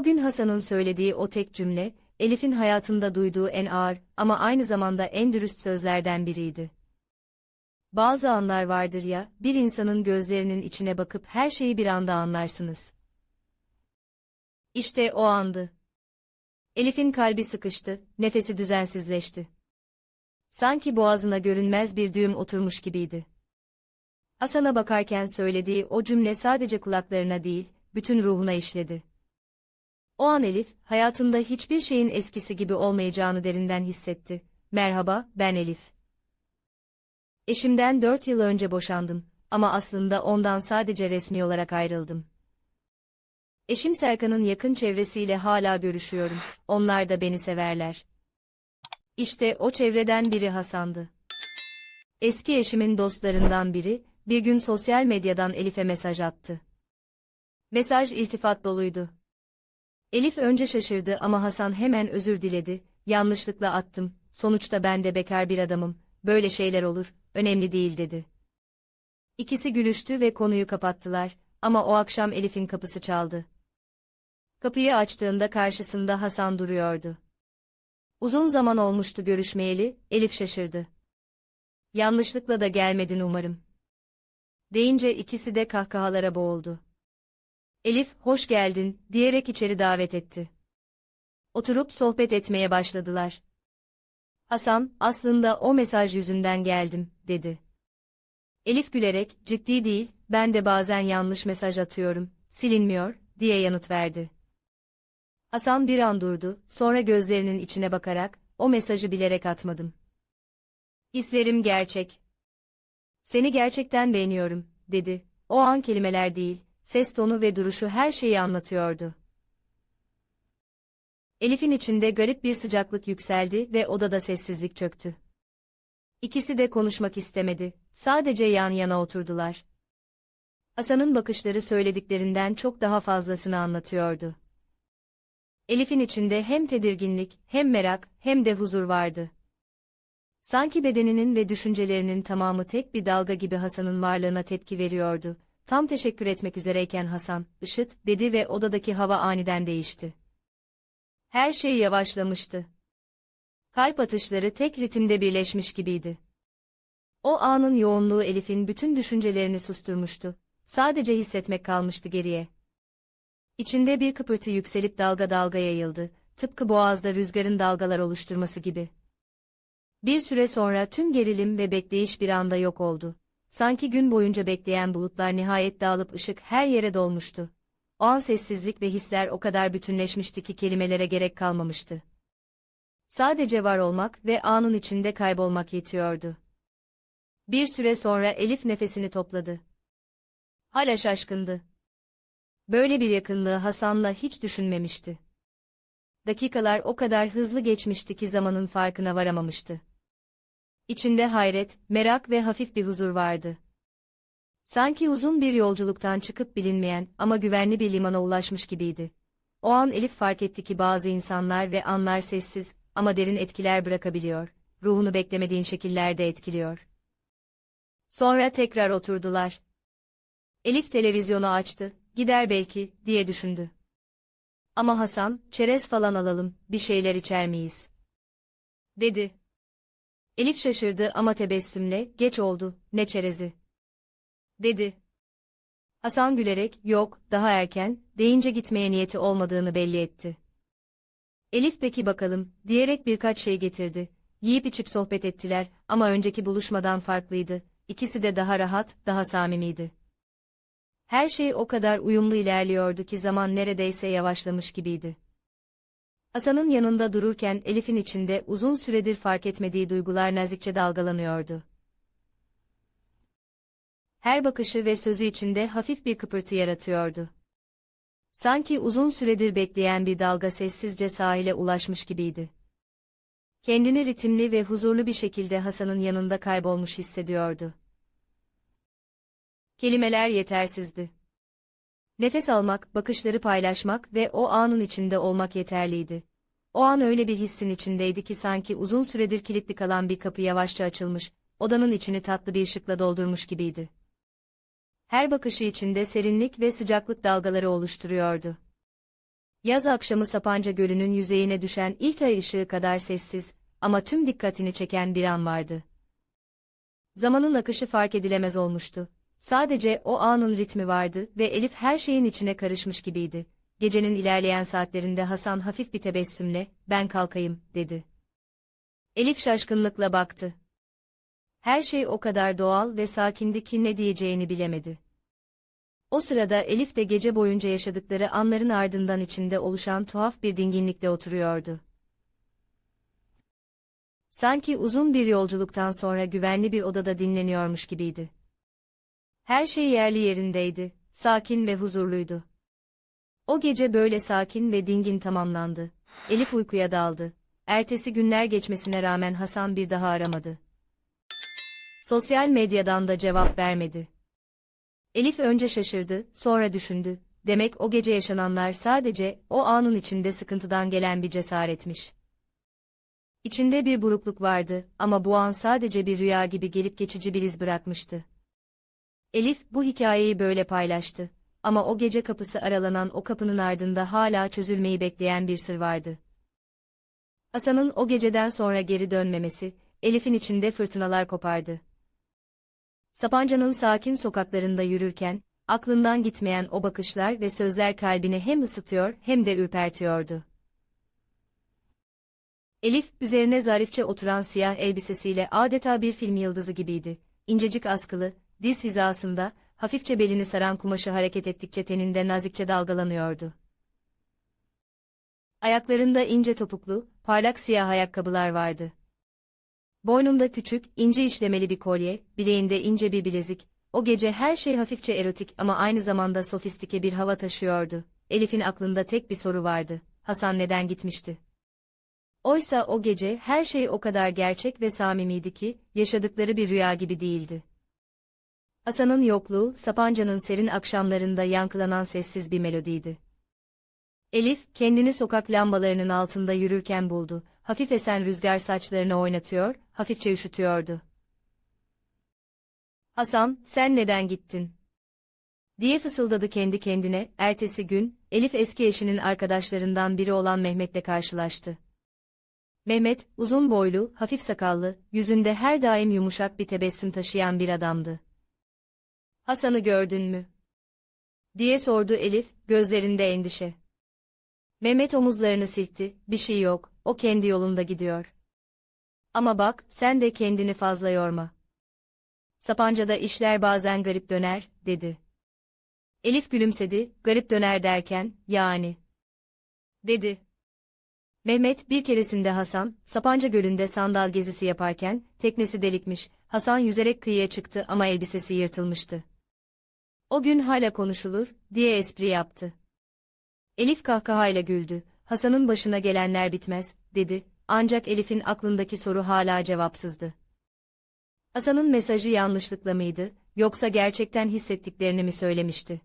O gün Hasan'ın söylediği o tek cümle, Elif'in hayatında duyduğu en ağır ama aynı zamanda en dürüst sözlerden biriydi. Bazı anlar vardır ya, bir insanın gözlerinin içine bakıp her şeyi bir anda anlarsınız. İşte o andı. Elif'in kalbi sıkıştı, nefesi düzensizleşti. Sanki boğazına görünmez bir düğüm oturmuş gibiydi. Hasan'a bakarken söylediği o cümle sadece kulaklarına değil, bütün ruhuna işledi. O an Elif, hayatında hiçbir şeyin eskisi gibi olmayacağını derinden hissetti. Merhaba, ben Elif. Eşimden dört yıl önce boşandım ama aslında ondan sadece resmi olarak ayrıldım. Eşim Serkan'ın yakın çevresiyle hala görüşüyorum, onlar da beni severler. İşte o çevreden biri Hasan'dı. Eski eşimin dostlarından biri, bir gün sosyal medyadan Elif'e mesaj attı. Mesaj iltifat doluydu. Elif önce şaşırdı ama Hasan hemen özür diledi, yanlışlıkla attım, sonuçta ben de bekar bir adamım, böyle şeyler olur, önemli değil dedi. İkisi gülüştü ve konuyu kapattılar ama o akşam Elif'in kapısı çaldı. Kapıyı açtığında karşısında Hasan duruyordu. Uzun zaman olmuştu görüşmeyeli, Elif şaşırdı. Yanlışlıkla da gelmedin umarım. Deyince ikisi de kahkahalara boğuldu. Elif, hoş geldin, diyerek içeri davet etti. Oturup sohbet etmeye başladılar. Hasan, aslında o mesaj yüzünden geldim, dedi. Elif gülerek, ciddi değil, ben de bazen yanlış mesaj atıyorum, silinmiyor, diye yanıt verdi. Hasan bir an durdu, sonra gözlerinin içine bakarak, o mesajı bilerek atmadım. Hislerim gerçek. Seni gerçekten beğeniyorum, dedi. O an kelimeler değil, ses tonu ve duruşu her şeyi anlatıyordu. Elif'in içinde garip bir sıcaklık yükseldi ve odada sessizlik çöktü. İkisi de konuşmak istemedi, sadece yan yana oturdular. Hasan'ın bakışları söylediklerinden çok daha fazlasını anlatıyordu. Elif'in içinde hem tedirginlik, hem merak, hem de huzur vardı. Sanki bedeninin ve düşüncelerinin tamamı tek bir dalga gibi Hasan'ın varlığına tepki veriyordu. Tam teşekkür etmek üzereyken Hasan, ışıt, dedi ve odadaki hava aniden değişti. Her şey yavaşlamıştı. Kalp atışları tek ritimde birleşmiş gibiydi. O anın yoğunluğu Elif'in bütün düşüncelerini susturmuştu. Sadece hissetmek kalmıştı geriye. İçinde bir kıpırtı yükselip dalga dalga yayıldı, tıpkı boğazda rüzgarın dalgalar oluşturması gibi. Bir süre sonra tüm gerilim ve bekleyiş bir anda yok oldu. Sanki gün boyunca bekleyen bulutlar nihayet dağılıp ışık her yere dolmuştu. O an sessizlik ve hisler o kadar bütünleşmişti ki kelimelere gerek kalmamıştı. Sadece var olmak ve anın içinde kaybolmak yetiyordu. Bir süre sonra Elif nefesini topladı. Hala şaşkındı. Böyle bir yakınlığı Hasan'la hiç düşünmemişti. Dakikalar o kadar hızlı geçmişti ki zamanın farkına varamamıştı. İçinde hayret, merak ve hafif bir huzur vardı. Sanki uzun bir yolculuktan çıkıp bilinmeyen ama güvenli bir limana ulaşmış gibiydi. O an Elif fark etti ki bazı insanlar ve anlar sessiz ama derin etkiler bırakabiliyor, ruhunu beklemediğin şekillerde etkiliyor. Sonra tekrar oturdular. Elif televizyonu açtı, gider belki, diye düşündü. Ama Hasan, çerez falan alalım, bir şeyler içer miyiz? Dedi. Elif şaşırdı ama tebessümle, geç oldu, ne çerezi? Dedi. Hasan gülerek, yok, daha erken, deyince gitmeye niyeti olmadığını belli etti. Elif peki bakalım, diyerek birkaç şey getirdi. Yiyip içip sohbet ettiler ama önceki buluşmadan farklıydı. İkisi de daha rahat, daha samimiydi. Her şey o kadar uyumlu ilerliyordu ki zaman neredeyse yavaşlamış gibiydi. Hasan'ın yanında dururken Elif'in içinde uzun süredir fark etmediği duygular nazikçe dalgalanıyordu. Her bakışı ve sözü içinde hafif bir kıpırtı yaratıyordu. Sanki uzun süredir bekleyen bir dalga sessizce sahile ulaşmış gibiydi. Kendini ritimli ve huzurlu bir şekilde Hasan'ın yanında kaybolmuş hissediyordu. Kelimeler yetersizdi. Nefes almak, bakışları paylaşmak ve o anın içinde olmak yeterliydi. O an öyle bir hissin içindeydi ki sanki uzun süredir kilitli kalan bir kapı yavaşça açılmış, odanın içini tatlı bir ışıkla doldurmuş gibiydi. Her bakışı içinde serinlik ve sıcaklık dalgaları oluşturuyordu. Yaz akşamı Sapanca Gölü'nün yüzeyine düşen ilk ay ışığı kadar sessiz ama tüm dikkatini çeken bir an vardı. Zamanın akışı fark edilemez olmuştu. Sadece o anın ritmi vardı ve Elif her şeyin içine karışmış gibiydi. Gecenin ilerleyen saatlerinde Hasan hafif bir tebessümle, ben kalkayım, dedi. Elif şaşkınlıkla baktı. Her şey o kadar doğal ve sakindi ki ne diyeceğini bilemedi. O sırada Elif de gece boyunca yaşadıkları anların ardından içinde oluşan tuhaf bir dinginlikle oturuyordu. Sanki uzun bir yolculuktan sonra güvenli bir odada dinleniyormuş gibiydi. Her şey yerli yerindeydi, sakin ve huzurluydu. O gece böyle sakin ve dingin tamamlandı. Elif uykuya daldı. Ertesi günler geçmesine rağmen Hasan bir daha aramadı. Sosyal medyadan da cevap vermedi. Elif önce şaşırdı, sonra düşündü. Demek o gece yaşananlar sadece o anın içinde sıkıntıdan gelen bir cesaretmiş. İçinde bir burukluk vardı ama bu an sadece bir rüya gibi gelip geçici bir iz bırakmıştı. Elif bu hikayeyi böyle paylaştı. Ama o gece kapısı aralanan o kapının ardında hala çözülmeyi bekleyen bir sır vardı. Hasan'ın o geceden sonra geri dönmemesi, Elif'in içinde fırtınalar kopardı. Sapanca'nın sakin sokaklarında yürürken, aklından gitmeyen o bakışlar ve sözler kalbini hem ısıtıyor hem de ürpertiyordu. Elif, üzerine zarifçe oturan siyah elbisesiyle adeta bir film yıldızı gibiydi. İncecik askılı, diz hizasında, hafifçe belini saran kumaşı hareket ettikçe teninde nazikçe dalgalanıyordu. Ayaklarında ince topuklu, parlak siyah ayakkabılar vardı. Boynunda küçük, ince işlemeli bir kolye, bileğinde ince bir bilezik, o gece her şey hafifçe erotik ama aynı zamanda sofistike bir hava taşıyordu. Elif'in aklında tek bir soru vardı, Hasan neden gitmişti? Oysa o gece her şey o kadar gerçek ve samimiydi ki, yaşadıkları bir rüya gibi değildi. Hasan'ın yokluğu, Sapanca'nın serin akşamlarında yankılanan sessiz bir melodiydi. Elif, kendini sokak lambalarının altında yürürken buldu, hafif esen rüzgar saçlarını oynatıyor, hafifçe üşütüyordu. Hasan, sen neden gittin? diye fısıldadı kendi kendine, ertesi gün, Elif eski eşinin arkadaşlarından biri olan Mehmet'le karşılaştı. Mehmet, uzun boylu, hafif sakallı, yüzünde her daim yumuşak bir tebessüm taşıyan bir adamdı. Hasan'ı gördün mü? diye sordu Elif, gözlerinde endişe. Mehmet omuzlarını silkti, bir şey yok, o kendi yolunda gidiyor. Ama bak, sen de kendini fazla yorma. Sapanca'da işler bazen garip döner, dedi. Elif gülümsedi, garip döner derken, yani. Dedi. Mehmet bir keresinde Hasan, Sapanca Gölü'nde sandal gezisi yaparken, teknesi delikmiş, Hasan yüzerek kıyıya çıktı ama elbisesi yırtılmıştı. O gün hala konuşulur, diye espri yaptı. Elif kahkahayla güldü, Hasan'ın başına gelenler bitmez, dedi, ancak Elif'in aklındaki soru hala cevapsızdı. Hasan'ın mesajı yanlışlıkla mıydı, yoksa gerçekten hissettiklerini mi söylemişti?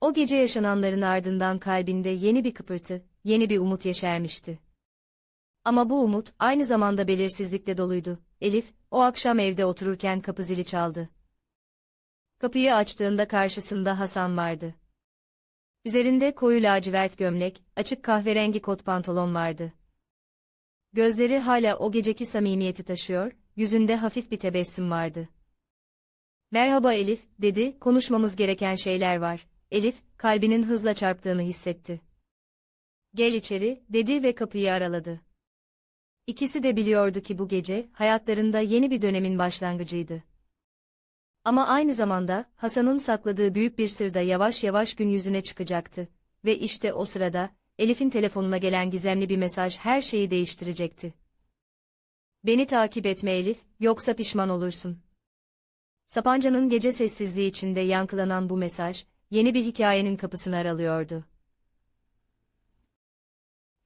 O gece yaşananların ardından kalbinde yeni bir kıpırtı, yeni bir umut yeşermişti. Ama bu umut aynı zamanda belirsizlikle doluydu. Elif, o akşam evde otururken kapı zili çaldı. Kapıyı açtığında karşısında Hasan vardı. Üzerinde koyu lacivert gömlek, açık kahverengi kot pantolon vardı. Gözleri hala o geceki samimiyeti taşıyor, yüzünde hafif bir tebessüm vardı. Merhaba Elif, dedi, konuşmamız gereken şeyler var. Elif, kalbinin hızla çarptığını hissetti. Gel içeri, dedi ve kapıyı araladı. İkisi de biliyordu ki bu gece, hayatlarında yeni bir dönemin başlangıcıydı. Ama aynı zamanda, Hasan'ın sakladığı büyük bir sır da yavaş yavaş gün yüzüne çıkacaktı. Ve işte o sırada, Elif'in telefonuna gelen gizemli bir mesaj her şeyi değiştirecekti. Beni takip etme Elif, yoksa pişman olursun. Sapanca'nın gece sessizliği içinde yankılanan bu mesaj, yeni bir hikayenin kapısını aralıyordu.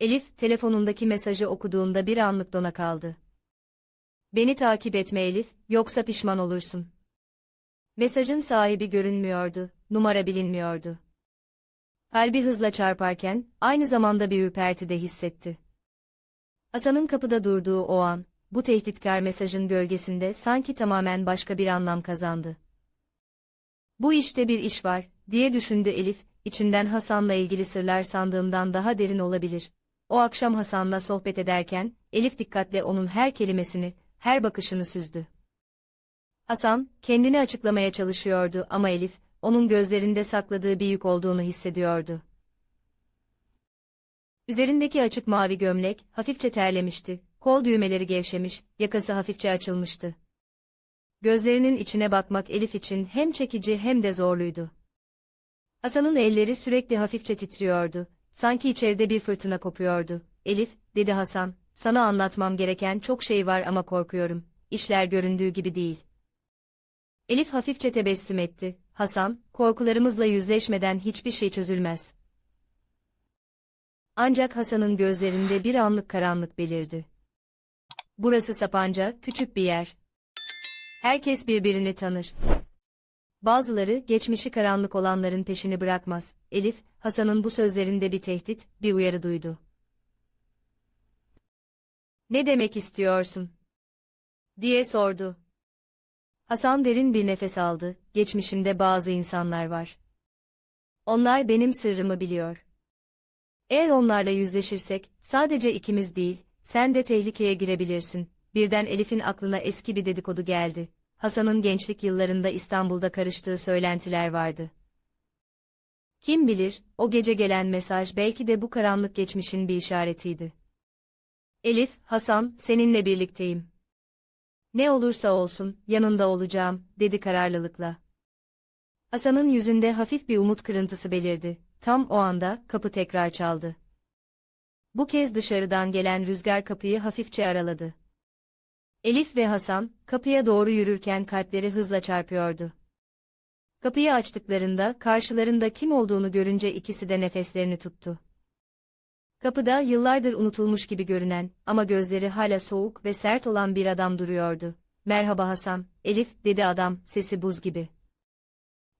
Elif, telefonundaki mesajı okuduğunda bir anlık dona kaldı. Beni takip etme Elif, yoksa pişman olursun. Mesajın sahibi görünmüyordu, numara bilinmiyordu. Kalbi hızla çarparken, aynı zamanda bir ürperti de hissetti. Hasan'ın kapıda durduğu o an, bu tehditkar mesajın gölgesinde sanki tamamen başka bir anlam kazandı. Bu işte bir iş var, diye düşündü Elif, içinden Hasan'la ilgili sırlar sandığımdan daha derin olabilir. O akşam Hasan'la sohbet ederken, Elif dikkatle onun her kelimesini, her bakışını süzdü. Hasan, kendini açıklamaya çalışıyordu ama Elif, onun gözlerinde sakladığı bir yük olduğunu hissediyordu. Üzerindeki açık mavi gömlek, hafifçe terlemişti, kol düğmeleri gevşemiş, yakası hafifçe açılmıştı. Gözlerinin içine bakmak Elif için hem çekici hem de zorluydu. Hasan'ın elleri sürekli hafifçe titriyordu, sanki içeride bir fırtına kopuyordu. Elif, dedi Hasan, sana anlatmam gereken çok şey var ama korkuyorum, işler göründüğü gibi değil. Elif hafifçe tebessüm etti, Hasan, korkularımızla yüzleşmeden hiçbir şey çözülmez. Ancak Hasan'ın gözlerinde bir anlık karanlık belirdi. Burası Sapanca, küçük bir yer. Herkes birbirini tanır. Bazıları geçmişi karanlık olanların peşini bırakmaz. Elif, Hasan'ın bu sözlerinde bir tehdit, bir uyarı duydu. Ne demek istiyorsun? diye sordu. Hasan derin bir nefes aldı. Geçmişimde bazı insanlar var. Onlar benim sırrımı biliyor. Eğer onlarla yüzleşirsek, sadece ikimiz değil, sen de tehlikeye girebilirsin. Birden Elif'in aklına eski bir dedikodu geldi. Hasan'ın gençlik yıllarında İstanbul'da karıştığı söylentiler vardı. Kim bilir, o gece gelen mesaj belki de bu karanlık geçmişin bir işaretiydi. Elif, Hasan, seninle birlikteyim. Ne olursa olsun, yanında olacağım, dedi kararlılıkla. Hasan'ın yüzünde hafif bir umut kırıntısı belirdi. Tam o anda, kapı tekrar çaldı. Bu kez dışarıdan gelen rüzgar kapıyı hafifçe araladı. Elif ve Hasan, kapıya doğru yürürken kalpleri hızla çarpıyordu. Kapıyı açtıklarında, karşılarında kim olduğunu görünce ikisi de nefeslerini tuttu. Kapıda yıllardır unutulmuş gibi görünen ama gözleri hala soğuk ve sert olan bir adam duruyordu. Merhaba Hasan, Elif, dedi adam, sesi buz gibi.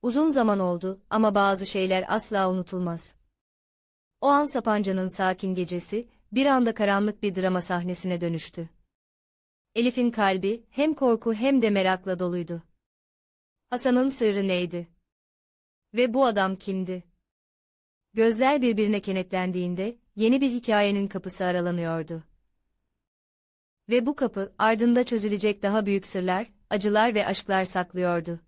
Uzun zaman oldu ama bazı şeyler asla unutulmaz. O an Sapanca'nın sakin gecesi, bir anda karanlık bir drama sahnesine dönüştü. Elif'in kalbi hem korku hem de merakla doluydu. Hasan'ın sırrı neydi? Ve bu adam kimdi? Gözler birbirine kenetlendiğinde, yeni bir hikayenin kapısı aralanıyordu. Ve bu kapı, ardında çözülecek daha büyük sırlar, acılar ve aşklar saklıyordu.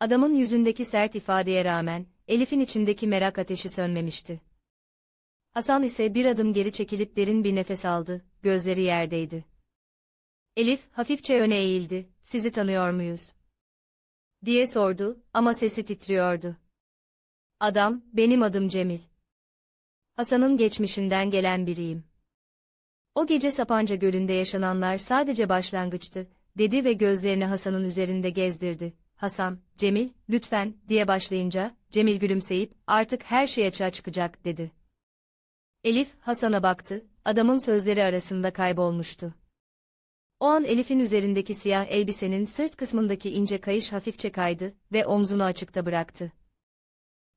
Adamın yüzündeki sert ifadeye rağmen, Elif'in içindeki merak ateşi sönmemişti. Hasan ise bir adım geri çekilip derin bir nefes aldı, gözleri yerdeydi. Elif, hafifçe öne eğildi, sizi tanıyor muyuz? diye sordu, ama sesi titriyordu. Adam, benim adım Cemil. Hasan'ın geçmişinden gelen biriyim. O gece Sapanca Gölü'nde yaşananlar sadece başlangıçtı, dedi ve gözlerini Hasan'ın üzerinde gezdirdi. Hasan, Cemil, lütfen, diye başlayınca, Cemil gülümseyip, artık her şey açığa çıkacak, dedi. Elif, Hasan'a baktı, adamın sözleri arasında kaybolmuştu. O an Elif'in üzerindeki siyah elbisenin sırt kısmındaki ince kayış hafifçe kaydı ve omzunu açıkta bıraktı.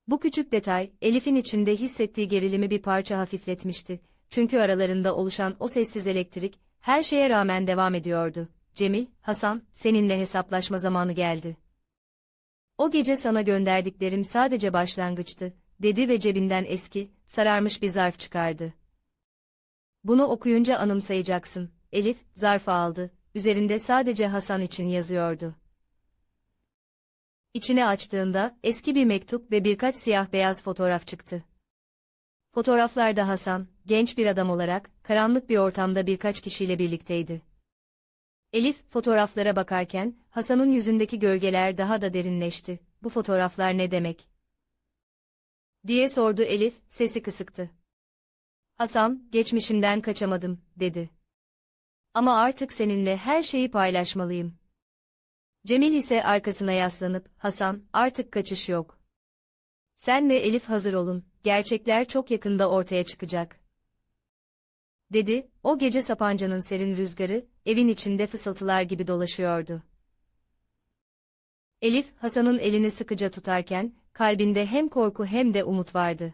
Bu küçük detay, Elif'in içinde hissettiği gerilimi bir parça hafifletmişti. Çünkü aralarında oluşan o sessiz elektrik, her şeye rağmen devam ediyordu. Cemil, Hasan, seninle hesaplaşma zamanı geldi. O gece sana gönderdiklerim sadece başlangıçtı, dedi ve cebinden eski, sararmış bir zarf çıkardı. Bunu okuyunca anımsayacaksın. Elif, zarfı aldı, üzerinde sadece Hasan için yazıyordu. İçine açtığında, eski bir mektup ve birkaç siyah-beyaz fotoğraf çıktı. Fotoğraflarda Hasan, genç bir adam olarak, karanlık bir ortamda birkaç kişiyle birlikteydi. Elif, fotoğraflara bakarken, Hasan'ın yüzündeki gölgeler daha da derinleşti. Bu fotoğraflar ne demek? diye sordu Elif, sesi kısıktı. Hasan, geçmişimden kaçamadım, dedi. Ama artık seninle her şeyi paylaşmalıyım. Cemil ise arkasına yaslanıp, Hasan, artık kaçış yok. Sen ve Elif hazır olun, gerçekler çok yakında ortaya çıkacak. Dedi, o gece Sapanca'nın serin rüzgarı, evin içinde fısıltılar gibi dolaşıyordu. Elif, Hasan'ın elini sıkıca tutarken, kalbinde hem korku hem de umut vardı.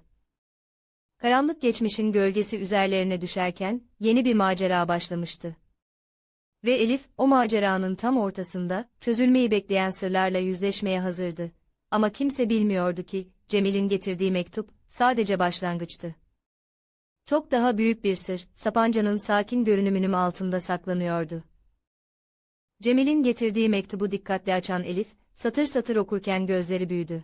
Karanlık geçmişin gölgesi üzerlerine düşerken, yeni bir macera başlamıştı. Ve Elif, o maceranın tam ortasında, çözülmeyi bekleyen sırlarla yüzleşmeye hazırdı. Ama kimse bilmiyordu ki, Cemil'in getirdiği mektup, sadece başlangıçtı. Çok daha büyük bir sır, Sapanca'nın sakin görünümünün altında saklanıyordu. Cemil'in getirdiği mektubu dikkatle açan Elif, satır satır okurken gözleri büyüdü.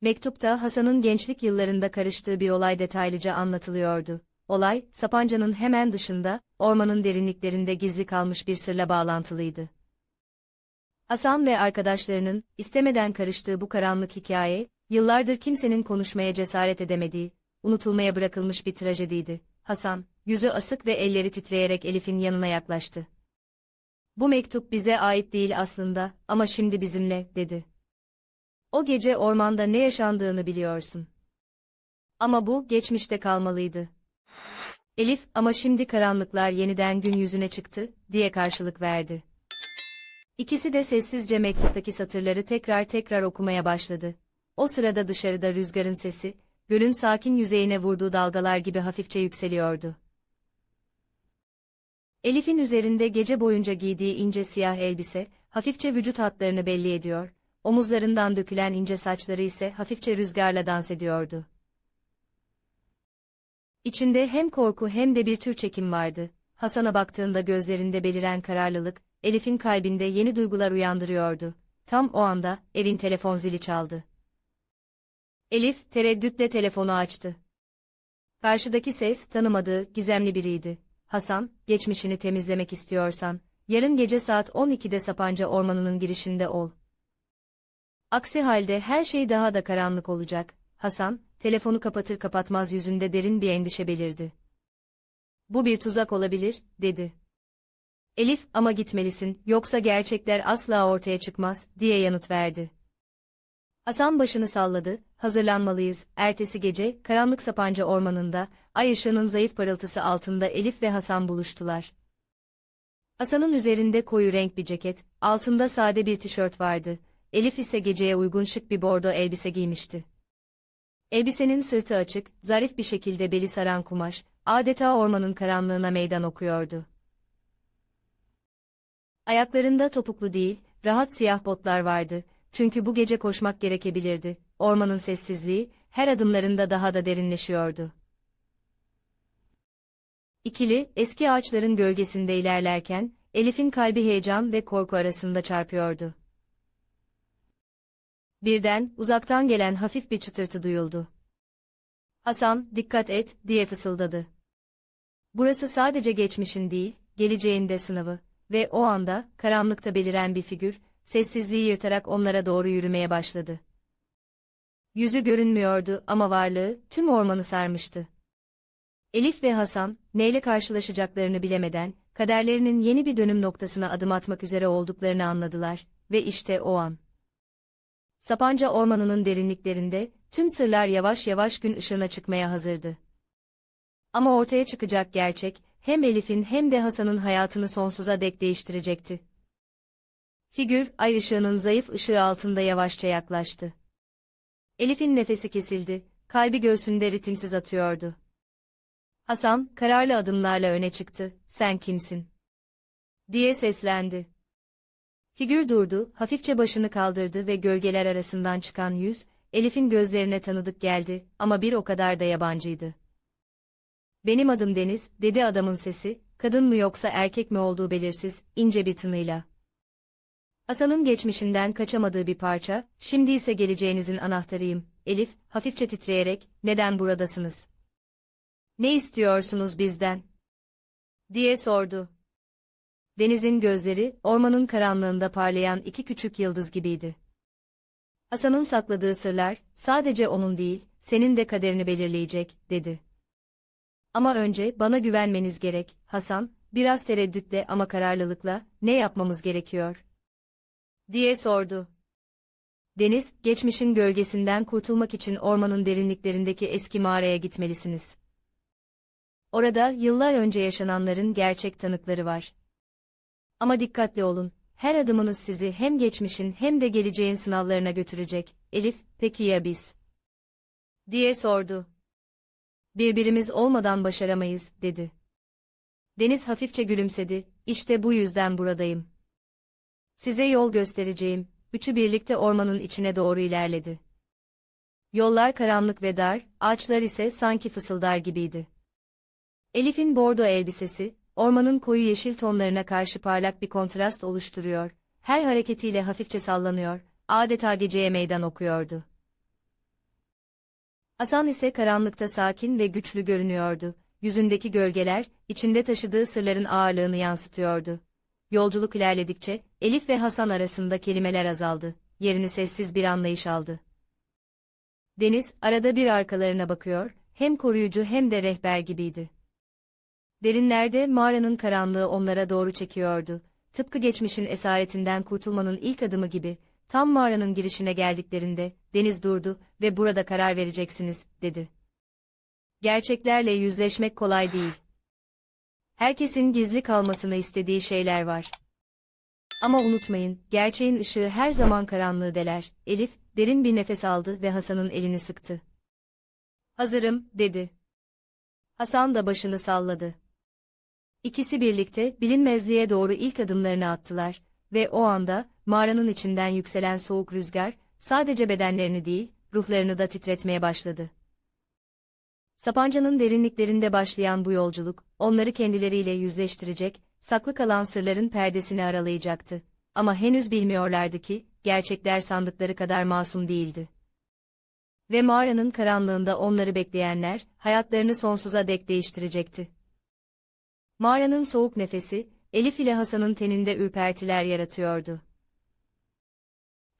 Mektupta Hasan'ın gençlik yıllarında karıştığı bir olay detaylıca anlatılıyordu. Olay, Sapanca'nın hemen dışında, ormanın derinliklerinde gizli kalmış bir sırla bağlantılıydı. Hasan ve arkadaşlarının, istemeden karıştığı bu karanlık hikaye, yıllardır kimsenin konuşmaya cesaret edemediği, unutulmaya bırakılmış bir trajediydi. Hasan, yüzü asık ve elleri titreyerek Elif'in yanına yaklaştı. Bu mektup bize ait değil aslında, ama şimdi bizimle, dedi. O gece ormanda ne yaşandığını biliyorsun. Ama bu, geçmişte kalmalıydı. Elif, ama şimdi karanlıklar yeniden gün yüzüne çıktı, diye karşılık verdi. İkisi de sessizce mektuptaki satırları tekrar tekrar okumaya başladı. O sırada dışarıda rüzgarın sesi, gölün sakin yüzeyine vurduğu dalgalar gibi hafifçe yükseliyordu. Elif'in üzerinde gece boyunca giydiği ince siyah elbise, hafifçe vücut hatlarını belli ediyor, omuzlarından dökülen ince saçları ise hafifçe rüzgarla dans ediyordu. İçinde hem korku hem de bir tür çekim vardı. Hasan'a baktığında gözlerinde beliren kararlılık, Elif'in kalbinde yeni duygular uyandırıyordu. Tam o anda, evin telefon zili çaldı. Elif, tereddütle telefonu açtı. Karşıdaki ses, tanımadığı, gizemli biriydi. Hasan, geçmişini temizlemek istiyorsan, yarın gece saat 12'de Sapanca Ormanı'nın girişinde ol. Aksi halde her şey daha da karanlık olacak. Hasan, telefonu kapatır kapatmaz yüzünde derin bir endişe belirdi. Bu bir tuzak olabilir, dedi. Elif, ama gitmelisin, yoksa gerçekler asla ortaya çıkmaz, diye yanıt verdi. Hasan başını salladı, hazırlanmalıyız. Ertesi gece, karanlık Sapanca ormanında, ay ışığının zayıf parıltısı altında Elif ve Hasan buluştular. Hasan'ın üzerinde koyu renk bir ceket, altında sade bir tişört vardı. Elif ise geceye uygun şık bir bordo elbise giymişti. Elbisenin sırtı açık, zarif bir şekilde beli saran kumaş, adeta ormanın karanlığına meydan okuyordu. Ayaklarında topuklu değil, rahat siyah botlar vardı, çünkü bu gece koşmak gerekebilirdi. Ormanın sessizliği, her adımlarında daha da derinleşiyordu. İkili, eski ağaçların gölgesinde ilerlerken, Elif'in kalbi heyecan ve korku arasında çarpıyordu. Birden, uzaktan gelen hafif bir çıtırtı duyuldu. Hasan, dikkat et, diye fısıldadı. Burası sadece geçmişin değil, geleceğin de sınavı ve o anda, karanlıkta beliren bir figür, sessizliği yırtarak onlara doğru yürümeye başladı. Yüzü görünmüyordu ama varlığı, tüm ormanı sarmıştı. Elif ve Hasan, neyle karşılaşacaklarını bilemeden, kaderlerinin yeni bir dönüm noktasına adım atmak üzere olduklarını anladılar ve işte o an. Sapanca ormanının derinliklerinde, tüm sırlar yavaş yavaş gün ışığına çıkmaya hazırdı. Ama ortaya çıkacak gerçek, hem Elif'in hem de Hasan'ın hayatını sonsuza dek değiştirecekti. Figür, ay ışığının zayıf ışığı altında yavaşça yaklaştı. Elif'in nefesi kesildi, kalbi göğsünde ritimsiz atıyordu. Hasan, kararlı adımlarla öne çıktı, sen kimsin? diye seslendi. Figür durdu, hafifçe başını kaldırdı ve gölgeler arasından çıkan yüz, Elif'in gözlerine tanıdık geldi ama bir o kadar da yabancıydı. Benim adım Deniz, dedi adamın sesi, kadın mı yoksa erkek mi olduğu belirsiz, ince bir tınıyla. Hasan'ın geçmişinden kaçamadığı bir parça, şimdi ise geleceğinizin anahtarıyım. Elif, hafifçe titreyerek, neden buradasınız? Ne istiyorsunuz bizden? diye sordu. Deniz'in gözleri, ormanın karanlığında parlayan iki küçük yıldız gibiydi. Hasan'ın sakladığı sırlar, sadece onun değil, senin de kaderini belirleyecek, dedi. Ama önce bana güvenmeniz gerek, Hasan, biraz tereddütle ama kararlılıkla, ne yapmamız gerekiyor? diye sordu. Deniz, geçmişin gölgesinden kurtulmak için ormanın derinliklerindeki eski mağaraya gitmelisiniz. Orada yıllar önce yaşananların gerçek tanıkları var. Ama dikkatli olun, her adımınız sizi hem geçmişin hem de geleceğin sınavlarına götürecek. Elif, peki ya biz? diye sordu. Birbirimiz olmadan başaramayız, dedi. Deniz hafifçe gülümsedi, işte bu yüzden buradayım. Size yol göstereceğim, üçü birlikte ormanın içine doğru ilerledi. Yollar karanlık ve dar, ağaçlar ise sanki fısıldar gibiydi. Elif'in bordo elbisesi, ormanın koyu yeşil tonlarına karşı parlak bir kontrast oluşturuyor, her hareketiyle hafifçe sallanıyor, adeta geceye meydan okuyordu. Hasan ise karanlıkta sakin ve güçlü görünüyordu, yüzündeki gölgeler, içinde taşıdığı sırların ağırlığını yansıtıyordu. Yolculuk ilerledikçe, Elif ve Hasan arasında kelimeler azaldı, yerini sessiz bir anlayış aldı. Deniz, arada bir arkalarına bakıyor, hem koruyucu hem de rehber gibiydi. Derinlerde mağaranın karanlığı onlara doğru çekiyordu. Tıpkı geçmişin esaretinden kurtulmanın ilk adımı gibi, tam mağaranın girişine geldiklerinde, Deniz durdu ve burada karar vereceksiniz, dedi. Gerçeklerle yüzleşmek kolay değil. Herkesin gizli kalmasını istediği şeyler var. Ama unutmayın, gerçeğin ışığı her zaman karanlığı deler. Elif, derin bir nefes aldı ve Hasan'ın elini sıktı. Hazırım, dedi. Hasan da başını salladı. İkisi birlikte bilinmezliğe doğru ilk adımlarını attılar ve o anda mağaranın içinden yükselen soğuk rüzgar sadece bedenlerini değil, ruhlarını da titretmeye başladı. Sapanca'nın derinliklerinde başlayan bu yolculuk, onları kendileriyle yüzleştirecek, saklı kalan sırların perdesini aralayacaktı. Ama henüz bilmiyorlardı ki, gerçekler sandıkları kadar masum değildi. Ve mağaranın karanlığında onları bekleyenler, hayatlarını sonsuza dek değiştirecekti. Mağaranın soğuk nefesi, Elif ile Hasan'ın teninde ürpertiler yaratıyordu.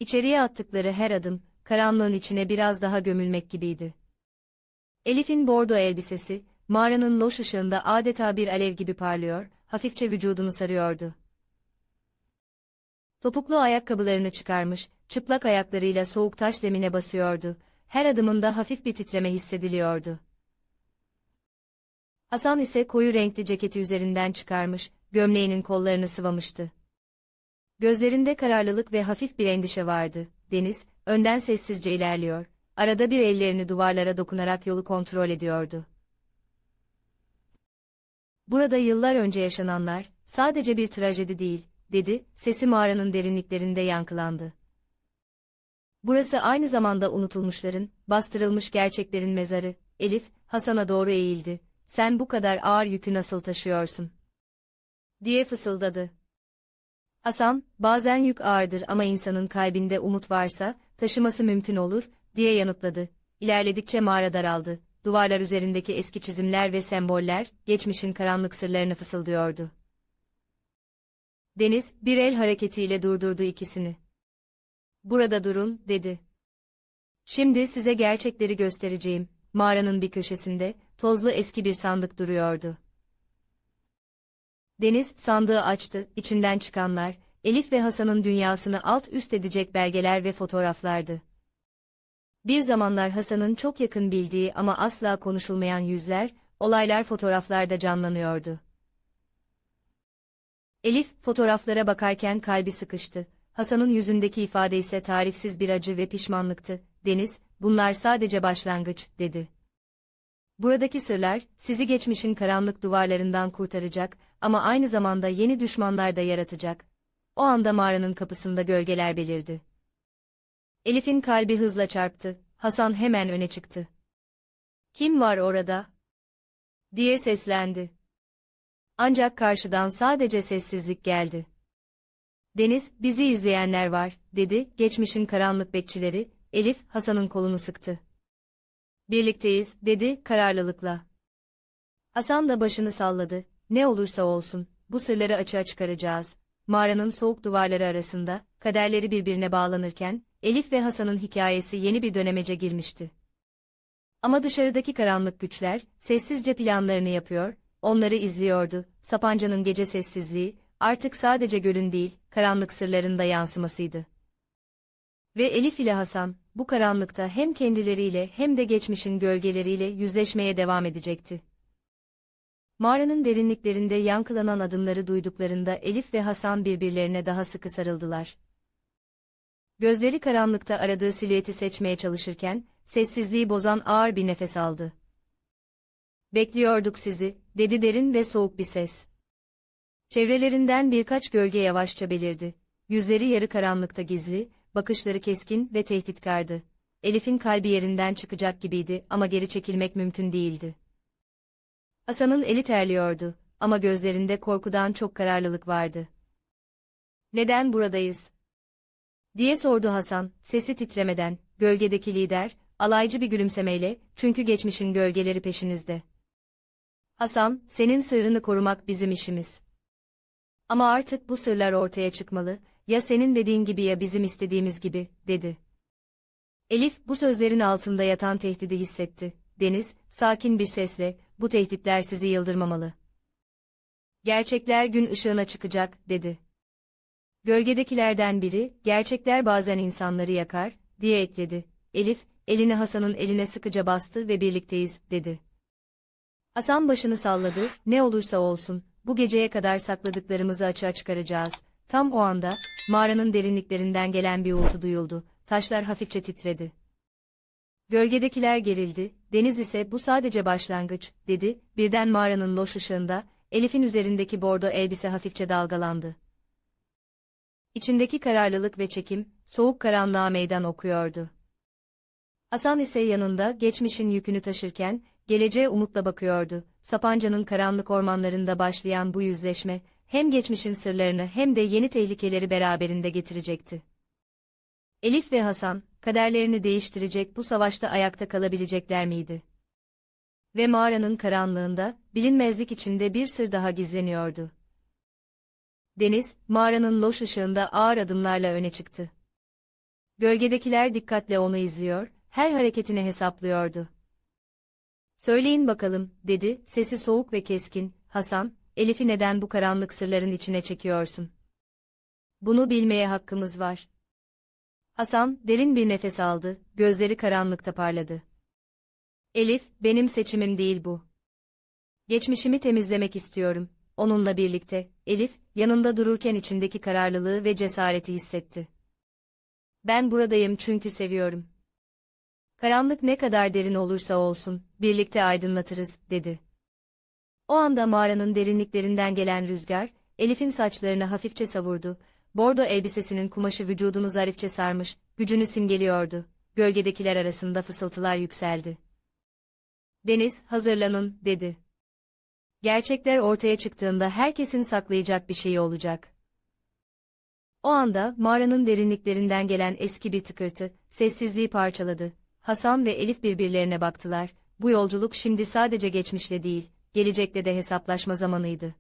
İçeriye attıkları her adım, karanlığın içine biraz daha gömülmek gibiydi. Elif'in bordo elbisesi, mağaranın loş ışığında adeta bir alev gibi parlıyor, hafifçe vücudunu sarıyordu. Topuklu ayakkabılarını çıkarmış, çıplak ayaklarıyla soğuk taş zemine basıyordu, her adımında hafif bir titreme hissediliyordu. Hasan ise koyu renkli ceketi üzerinden çıkarmış, gömleğinin kollarını sıvamıştı. Gözlerinde kararlılık ve hafif bir endişe vardı. Deniz, önden sessizce ilerliyor, arada bir ellerini duvarlara dokunarak yolu kontrol ediyordu. Burada yıllar önce yaşananlar, sadece bir trajedi değil, dedi, sesi mağaranın derinliklerinde yankılandı. Burası aynı zamanda unutulmuşların, bastırılmış gerçeklerin mezarı, Elif, Hasan'a doğru eğildi, sen bu kadar ağır yükü nasıl taşıyorsun? diye fısıldadı. Hasan, bazen yük ağırdır ama insanın kalbinde umut varsa, taşıması mümkün olur, diye yanıtladı. İlerledikçe mağara daraldı. Duvarlar üzerindeki eski çizimler ve semboller, geçmişin karanlık sırlarını fısıldıyordu. Deniz, bir el hareketiyle durdurdu ikisini. Burada durun, dedi. Şimdi size gerçekleri göstereceğim. Mağaranın bir köşesinde, tozlu eski bir sandık duruyordu. Deniz, sandığı açtı, içinden çıkanlar, Elif ve Hasan'ın dünyasını alt üst edecek belgeler ve fotoğraflardı. Bir zamanlar Hasan'ın çok yakın bildiği ama asla konuşulmayan yüzler, olaylar fotoğraflarda canlanıyordu. Elif, fotoğraflara bakarken kalbi sıkıştı. Hasan'ın yüzündeki ifade ise tarifsiz bir acı ve pişmanlıktı. Deniz, bunlar sadece başlangıç, dedi. Buradaki sırlar, sizi geçmişin karanlık duvarlarından kurtaracak ama aynı zamanda yeni düşmanlar da yaratacak. O anda mağaranın kapısında gölgeler belirdi. Elif'in kalbi hızla çarptı, Hasan hemen öne çıktı. Kim var orada? diye seslendi. Ancak karşıdan sadece sessizlik geldi. Deniz, bizi izleyenler var, dedi, geçmişin karanlık bekçileri, Elif, Hasan'ın kolunu sıktı. Birlikteyiz, dedi, kararlılıkla. Hasan da başını salladı, ne olursa olsun, bu sırları açığa çıkaracağız. Mağaranın soğuk duvarları arasında, kaderleri birbirine bağlanırken, Elif ve Hasan'ın hikayesi yeni bir dönemece girmişti. Ama dışarıdaki karanlık güçler, sessizce planlarını yapıyor, onları izliyordu, Sapanca'nın gece sessizliği, artık sadece gölün değil, karanlık sırlarında yansımasıydı. Ve Elif ile Hasan, bu karanlıkta hem kendileriyle hem de geçmişin gölgeleriyle yüzleşmeye devam edecekti. Mağaranın derinliklerinde yankılanan adımları duyduklarında Elif ve Hasan birbirlerine daha sıkı sarıldılar. Gözleri karanlıkta aradığı silüeti seçmeye çalışırken, sessizliği bozan ağır bir nefes aldı. Bekliyorduk sizi, dedi derin ve soğuk bir ses. Çevrelerinden birkaç gölge yavaşça belirdi. Yüzleri yarı karanlıkta gizli, bakışları keskin ve tehditkardı. Elif'in kalbi yerinden çıkacak gibiydi ama geri çekilmek mümkün değildi. Hasan'ın eli terliyordu ama gözlerinde korkudan çok kararlılık vardı. Neden buradayız? diye sordu Hasan, sesi titremeden, gölgedeki lider, alaycı bir gülümsemeyle, çünkü geçmişin gölgeleri peşinizde. Hasan, senin sırrını korumak bizim işimiz. Ama artık bu sırlar ortaya çıkmalı, ya senin dediğin gibi ya bizim istediğimiz gibi, dedi. Elif, bu sözlerin altında yatan tehdidi hissetti. Deniz, sakin bir sesle, bu tehditler sizi yıldırmamalı. Gerçekler gün ışığına çıkacak, dedi. Gölgedekilerden biri, gerçekler bazen insanları yakar, diye ekledi. Elif, elini Hasan'ın eline sıkıca bastı ve birlikteyiz, dedi. Hasan başını salladı, ne olursa olsun, bu geceye kadar sakladıklarımızı açığa çıkaracağız. Tam o anda, mağaranın derinliklerinden gelen bir uğultu duyuldu, taşlar hafifçe titredi. Gölgedekiler gerildi, deniz ise bu sadece başlangıç, dedi, birden mağaranın loş ışığında, Elif'in üzerindeki bordo elbise hafifçe dalgalandı. İçindeki kararlılık ve çekim, soğuk karanlığa meydan okuyordu. Hasan ise yanında geçmişin yükünü taşırken, geleceğe umutla bakıyordu. Sapanca'nın karanlık ormanlarında başlayan bu yüzleşme, hem geçmişin sırlarını hem de yeni tehlikeleri beraberinde getirecekti. Elif ve Hasan, kaderlerini değiştirecek bu savaşta ayakta kalabilecekler miydi? Ve mağaranın karanlığında, bilinmezlik içinde bir sır daha gizleniyordu. Deniz, mağaranın loş ışığında ağır adımlarla öne çıktı. Gölgedekiler dikkatle onu izliyor, her hareketini hesaplıyordu. Söyleyin bakalım, dedi, sesi soğuk ve keskin, Hasan, Elif'i neden bu karanlık sırların içine çekiyorsun? Bunu bilmeye hakkımız var. Hasan, derin bir nefes aldı, gözleri karanlıkta parladı. Elif, benim seçimim değil bu. Geçmişimi temizlemek istiyorum. Onunla birlikte, Elif, yanında dururken içindeki kararlılığı ve cesareti hissetti. Ben buradayım çünkü seviyorum. Karanlık ne kadar derin olursa olsun, birlikte aydınlatırız, dedi. O anda mağaranın derinliklerinden gelen rüzgar, Elif'in saçlarını hafifçe savurdu, bordo elbisesinin kumaşı vücudunu zarifçe sarmış, gücünü simgeliyordu, gölgedekiler arasında fısıltılar yükseldi. Deniz, hazırlanın, dedi. Gerçekler ortaya çıktığında herkesin saklayacak bir şeyi olacak. O anda, mağaranın derinliklerinden gelen eski bir tıkırtı, sessizliği parçaladı. Hasan ve Elif birbirlerine baktılar, bu yolculuk şimdi sadece geçmişle değil, gelecekle de hesaplaşma zamanıydı.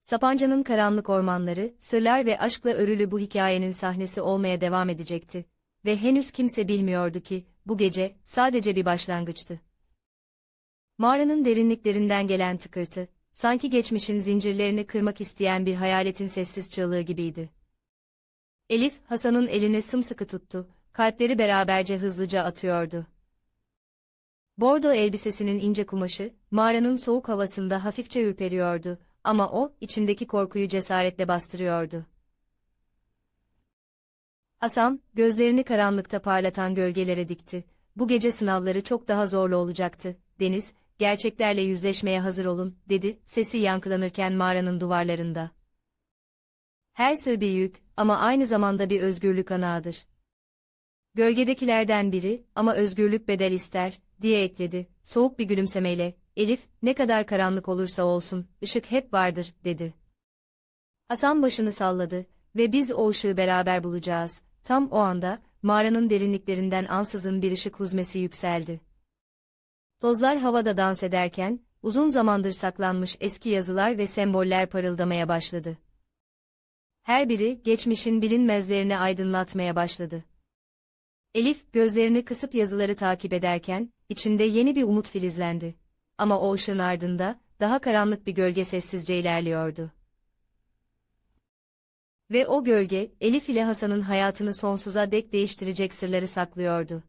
Sapanca'nın karanlık ormanları, sırlar ve aşkla örülü bu hikayenin sahnesi olmaya devam edecekti. Ve henüz kimse bilmiyordu ki, bu gece, sadece bir başlangıçtı. Mağaranın derinliklerinden gelen tıkırtı, sanki geçmişin zincirlerini kırmak isteyen bir hayaletin sessiz çığlığı gibiydi. Elif, Hasan'ın elini sımsıkı tuttu, kalpleri beraberce hızlıca atıyordu. Bordo elbisesinin ince kumaşı, mağaranın soğuk havasında hafifçe ürperiyordu ama o, içindeki korkuyu cesaretle bastırıyordu. Hasan, gözlerini karanlıkta parlatan gölgelere dikti. Bu gece sınavları çok daha zorlu olacaktı. Deniz, gerçeklerle yüzleşmeye hazır olun, dedi, sesi yankılanırken mağaranın duvarlarında. Her sır bir yük ama aynı zamanda bir özgürlük anağıdır. Gölgedekilerden biri, ama özgürlük bedel ister, diye ekledi, soğuk bir gülümsemeyle, Elif, ne kadar karanlık olursa olsun, ışık hep vardır, dedi. Hasan başını salladı ve biz o ışığı beraber bulacağız. Tam o anda, mağaranın derinliklerinden ansızın bir ışık huzmesi yükseldi. Tozlar havada dans ederken, uzun zamandır saklanmış eski yazılar ve semboller parıldamaya başladı. Her biri, geçmişin bilinmezlerini aydınlatmaya başladı. Elif, gözlerini kısıp yazıları takip ederken, içinde yeni bir umut filizlendi. Ama o ışığın ardında, daha karanlık bir gölge sessizce ilerliyordu. Ve o gölge, Elif ile Hasan'ın hayatını sonsuza dek değiştirecek sırları saklıyordu.